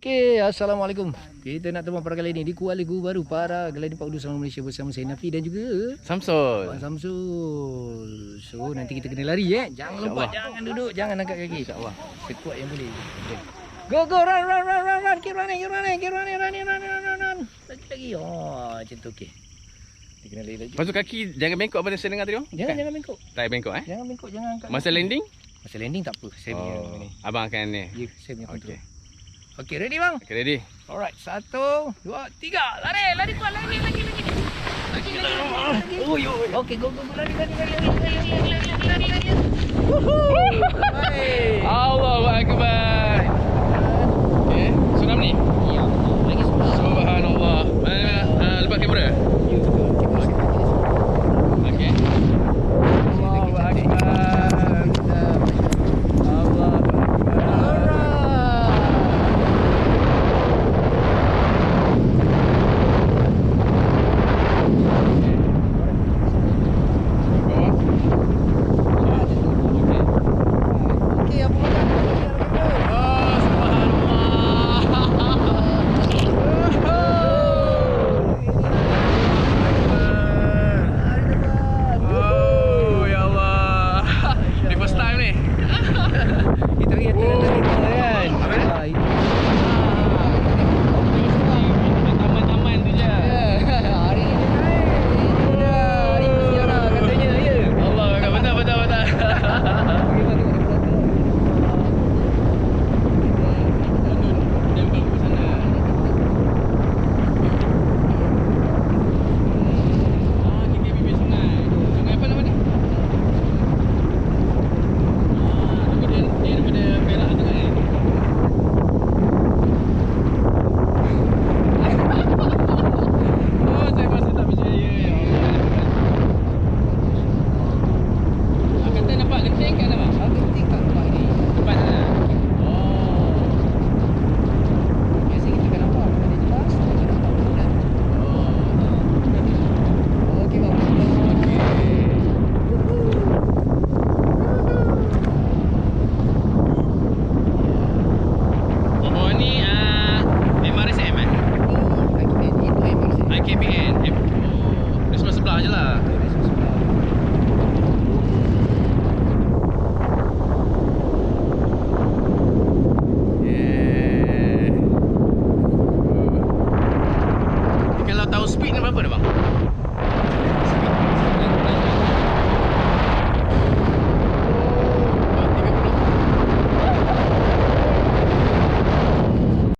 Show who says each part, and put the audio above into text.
Speaker 1: Okay, Assalamualaikum. Kita nak teman pada kali ini di Kuala Lumpur baru para Gliding Park Udu Selama Malaysia bersama saya Nafi dan juga
Speaker 2: Samsul.
Speaker 1: Pak Samsul. So nanti kita kena lari eh. Jangan lompat, jangan duduk, jangan angkat kaki. InsyaAllah. Sekuat yang boleh. Okay. Go go run run run run run keep running keep running keep running running run run run run lagi lagi oh macam tu okey kita kena lari lagi
Speaker 2: tu kaki jangan bengkok pada saya dengar tadi. oh.
Speaker 1: jangan jangan bengkok
Speaker 2: Tak bengkok eh.
Speaker 1: jangan bengkok jangan angkat
Speaker 2: Masa landing?
Speaker 1: masa landing tak apa saya punya
Speaker 2: Oh,
Speaker 1: ni
Speaker 2: abang akan ni.
Speaker 1: ya saya punya
Speaker 2: Okey.
Speaker 1: Okey ready bang
Speaker 2: Okay, ready?
Speaker 1: Alright, satu, dua, tiga. Lari, lari kuat, lari, lagi, lagi. Lagi, lagi, lagi. Okey, go, go, go. Lari, lari, lari, lari, lari, lari, lari, lari, lari, te voy. 튀
Speaker 2: 는 말 거네 막.